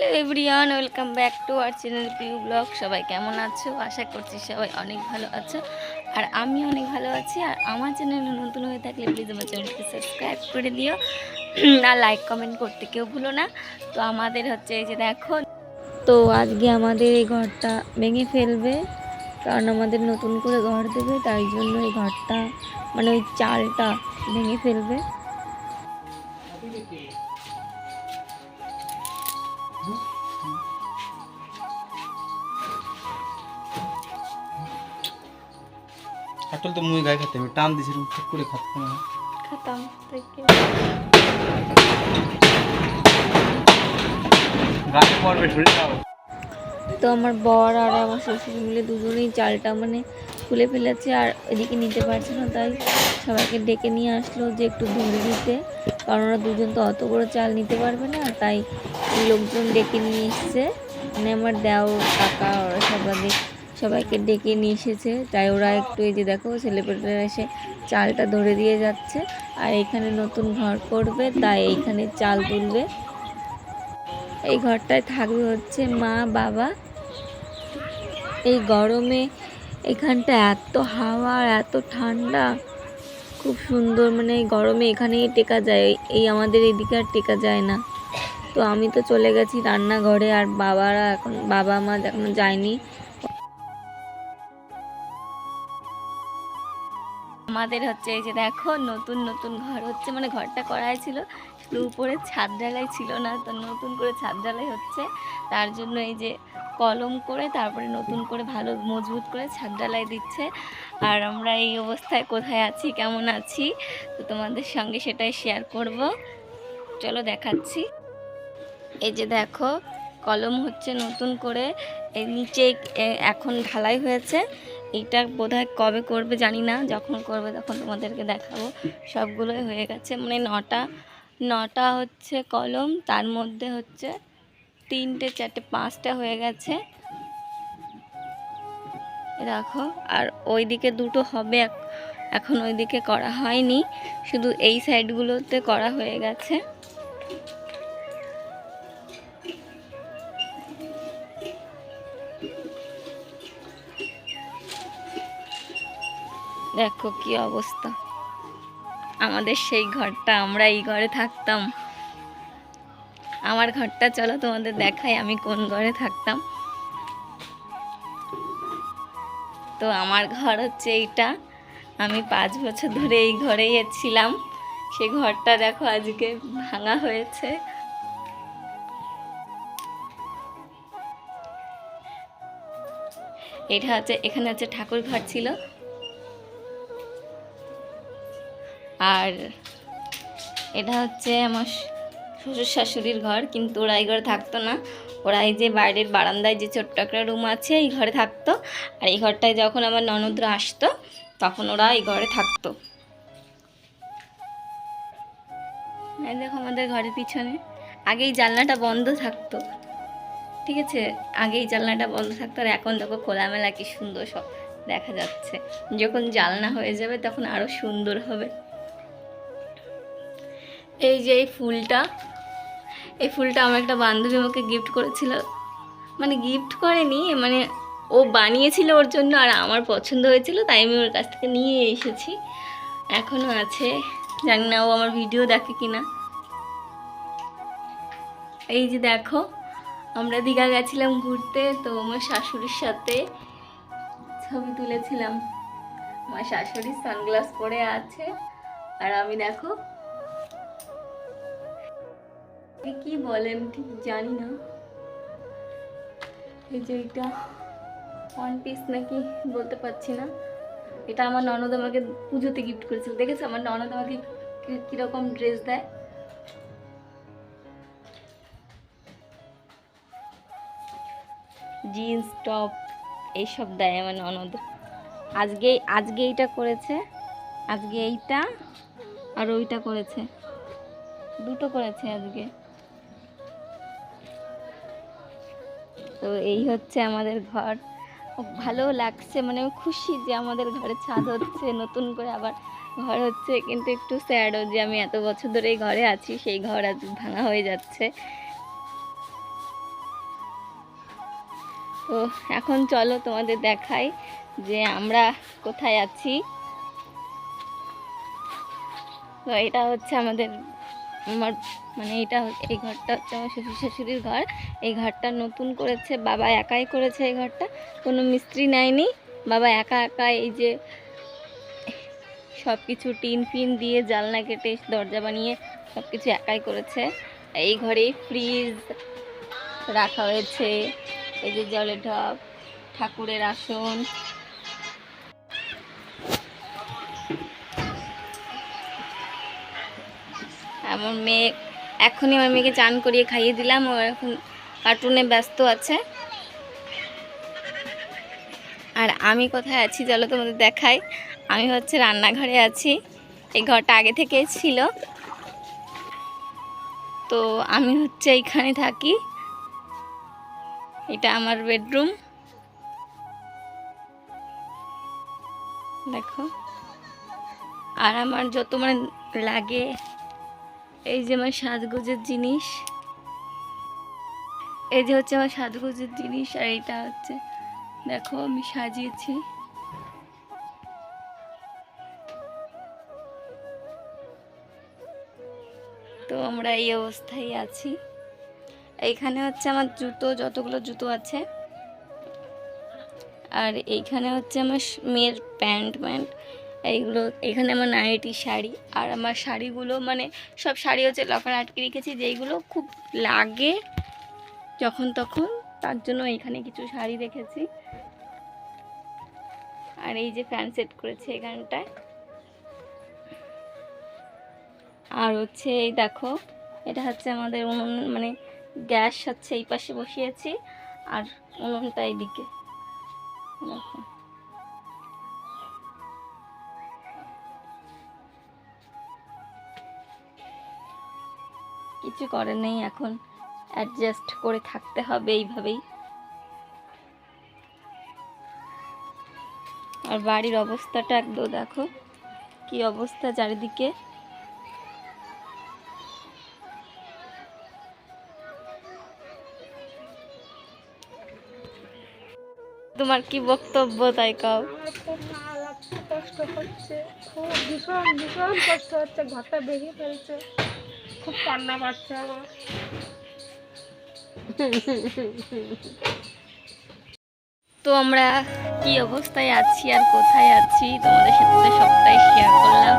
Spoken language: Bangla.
Hello everyone, welcome back to our channel Piu blog. সবাই কেমন আছো? আশা করছি সবাই অনেক ভালো আছো। আর আমি অনেক ভালো আছি। আর আমার চ্যানেল নতুন হয়ে থাকলে প্লিজ আমার চ্যানেলকে সাবস্ক্রাইব করে দিও। আর লাইক কমেন্ট করতে কেউ ভুলো না। তো আমাদের হচ্ছে এই যে দেখো, তো আজকে আমাদের এই ঘরটা ভেঙে ফেলবে। কারণ আমাদের নতুন করে ঘর দেবে, তাই জন্য এই ঘরটা মানে ওই চালটা ভেঙে ফেলবে। কাটল তো মুই গায়ে খেতে আমি টান দিছিলাম ঠিক করে খাতে। না খাতাম গাছে পড়বে যাও। তো আমার বর আর আমার শ্বশুর মিলে দুজনেই চালটা মানে খুলে ফেলেছে আর এদিকে নিতে পারছে না তাই সবাইকে ডেকে নিয়ে আসলো যে একটু ধরে দিতে কারণ ওরা দুজন তো অত বড় চাল নিতে পারবে না তাই লোকজন ডেকে নিয়ে এসছে। মানে আমার দেও, কাকা, ওরা সবাই সবাইকে ডেকে নিয়ে এসেছে। তাই ওরা একটু এই যে দেখো, ছেলেপেলেরা এসে চালটা ধরে দিয়ে যাচ্ছে। আর এখানে নতুন ঘর করবে, তাই এইখানে চাল তুলবে। এই ঘরটায় থাকবে হচ্ছে মা, বাবা। এই গরমে এখানটা এত হাওয়া এত ঠান্ডা। খুব সুন্দর মানে গরমে এখানেই টেকা যায়, এই আমাদের এদিকে আর টেকা যায় না। তো আমি তো চলে গেছি রান্নাঘরে আর বাবারা এখন, বাবা মা এখনও যায়নি। আমাদের হচ্ছে এই যে দেখো, নতুন নতুন ঘর হচ্ছে মানে ঘরটা করাই ছিল। শুধু উপরে ছাদ ঢালাই ছিল না, তো নতুন করে ছাদ ঢালাই হচ্ছে। তার জন্য এই যে কলম করে, তারপরে নতুন করে ভালো মজবুত করে ছাদ ঢালাই দিচ্ছে। আর আমরা এই অবস্থায় কোথায় আছি, কেমন আছি, তো তোমাদের সঙ্গে সেটাই শেয়ার করব। চলো দেখাচ্ছি। এই যে দেখো, কলম হচ্ছে নতুন করে নিচে এখন ঢালাই হয়েছে। এটা বোধহয় কবে করবে জানি না, যখন করবে তখন তোমাদেরকে দেখাবো। সবগুলোই হয়ে গেছে। মানে নটা নটা হচ্ছে কলম, তার মধ্যে হচ্ছে তিনটে, চারটে, পাঁচটা হয়ে গেছে। দেখো, আর ওইদিকে দুটো হবে এখন ওইদিকে করা হয়নি। শুধু এই সাইডগুলোতে করা হয়ে গেছে। দেখো কি অবস্থা। আমাদের সেই ঘরটা, আমরা এই ঘরে থাকতাম। আমার ঘরটা চলো তোমাদের দেখাই, আমি কোন ঘরে থাকতাম। তো আমার ঘর হচ্ছে এইটা। আমি পাঁচ বছর ধরে এই ঘরেই ছিলাম। সেই ঘরটা দেখো আজকে ভাঙা হয়েছে। এটা হচ্ছে, এখানে হচ্ছে ঠাকুর ঘর ছিল। আর এটা হচ্ছে আমার শ্বশুর শাশুড়ির ঘর, কিন্তু ওরা এই ঘরে থাকতো না। ওরা এই যে বাইরের বারান্দায় যে ছোট্ট একটা রুম আছে, এই ঘরে থাকতো। আর এই ঘরটায় যখন আমার ননদরা আসতো, তখন ওরা এই ঘরে থাকতো। এই দেখো আমাদের ঘরের পিছনে। আগেই জানলাটা বন্ধ থাকতো। ঠিক আছে? আগে এই জানলাটা বন্ধ থাকতো, আর এখন দেখো খোলামেলা কি সুন্দর সব দেখা যাচ্ছে। যখন জানলা হয়ে যাবে, তখন আরও সুন্দর হবে। এই যে এই ফুলটা এই ফুলটা আমার একটা বান্ধবী আমাকে গিফট করেছিল। মানে গিফট করেনি মানে ও বানিয়েছিল ওর জন্য আর আমার পছন্দ হয়েছিল, তাই আমি ওর কাছ থেকে নিয়ে এসেছি। এখনও আছে, জানি না ও আমার ভিডিও দেখে কিনা। এই যে দেখো, আমরা দীঘা গেছিলাম ঘুরতে, তো আমার শাশুড়ির সাথে ছবি তুলেছিলাম। আমার শাশুড়ি সানগ্লাস পরে আছে। আর আমি দেখো কি বলেন, ঠিক জানি না। এই যে এটা ওয়ান পিস নাকি বলতে পারছি না। এটা আমার ননদ আমাকে পুজোতে গিফট করেছিল। দেখেছ? আমার ননদ আমাকে কীরকম ড্রেস দেয়। জিন্স টপ এইসব দেয় আমার ননদ। আজকে আজকে এইটা করেছে, আজকে এইটা, আর ওইটা করেছে। দুটো করেছে আজকে। তো এই হচ্ছে আমাদের ঘর। ভালো লাগছে মানে খুশি যে আমাদের ঘরে ছাদ হচ্ছে, নতুন করে আবার ঘর হচ্ছে। কিন্তু একটু স্যাডও যে আমি এত বছর ধরে এই ঘরে আছি, সেই ঘর আজ ভাঙা হয়ে যাচ্ছে। তো এখন চলো তোমাদের দেখাই যে আমরা কোথায় আছি। তো এটা হচ্ছে আমাদের আমার মানে এটা এই ঘরটা হচ্ছে আমার শ্বশুর শাশুড়ির ঘর। এই ঘরটা নতুন করেছে, বাবা একাই করেছে এই ঘরটা। কোনো মিস্ত্রি নেয়নি, বাবা একা একা এই যে সব কিছু টিন ফিন দিয়ে জালনা কেটে দরজা বানিয়ে সব কিছু একাই করেছে। এই ঘরে ফ্রিজ রাখা হয়েছে, এই যে জলের ঢপ, ঠাকুরের আসন আমার মেয়ে, এখনই আমার মেয়েকে চান করিয়ে খাইয়ে দিলাম, ও এখন কার্টুনে ব্যস্ত আছে। আর আমি কোথায় আছি চলো তোমাদের দেখাই। আমি হচ্ছে রান্নাঘরে আছি, এই ঘরটা আগে থেকে ছিল। তো আমি হচ্ছে এইখানে থাকি। এটা আমার বেডরুম। দেখো। আর আমার যত মানে লাগে এই যে আমার সাজগোজের জিনিস। এই যে হচ্ছে আমার সাজগোজের জিনিস আর এটা হচ্ছে, দেখো আমি সাজিয়েছি। তো আমরা এই অবস্থায় আছি। এইখানে হচ্ছে আমার জুতো, যতগুলো জুতো আছে। আর এইখানে হচ্ছে আমার মেয়ের প্যান্ট প্যান্ট। এইগুলো, এখানে আমার নাইটি, শাড়ি, আর আমার শাড়িগুলো মানে সব শাড়ি হচ্ছে লকার আটকে রেখেছি, যেইগুলো খুব লাগে যখন তখন, তার জন্য এখানে কিছু শাড়ি রেখেছি। আর এই যে ফ্যান সেট করেছে এখানটায়। আর হচ্ছে এই দেখো, এটা হচ্ছে আমাদের উনুন মানে গ্যাস হচ্ছে এই পাশে বসিয়েছি, আর উনুনটা এইদিকে। দেখো। কিছু করার নেই, এখন অ্যাডজাস্ট করে থাকতে হবে এইভাবেই। আর বাড়ির অবস্থাটা একদম দেখো, কি অবস্থা চারিদিকে। তোমার কি বক্তব্য তাই কাউ কষ্ট হচ্ছে খুব ভীষণ ভীষণ কষ্ট হচ্ছে, ঘরটা বেরিয়ে ফেলছে। খুব কান্না পাচ্ছে আমার তো আমরা কি অবস্থায় আছি আর কোথায় আছি তোমাদের সাথে সবটাই শেয়ার করলাম।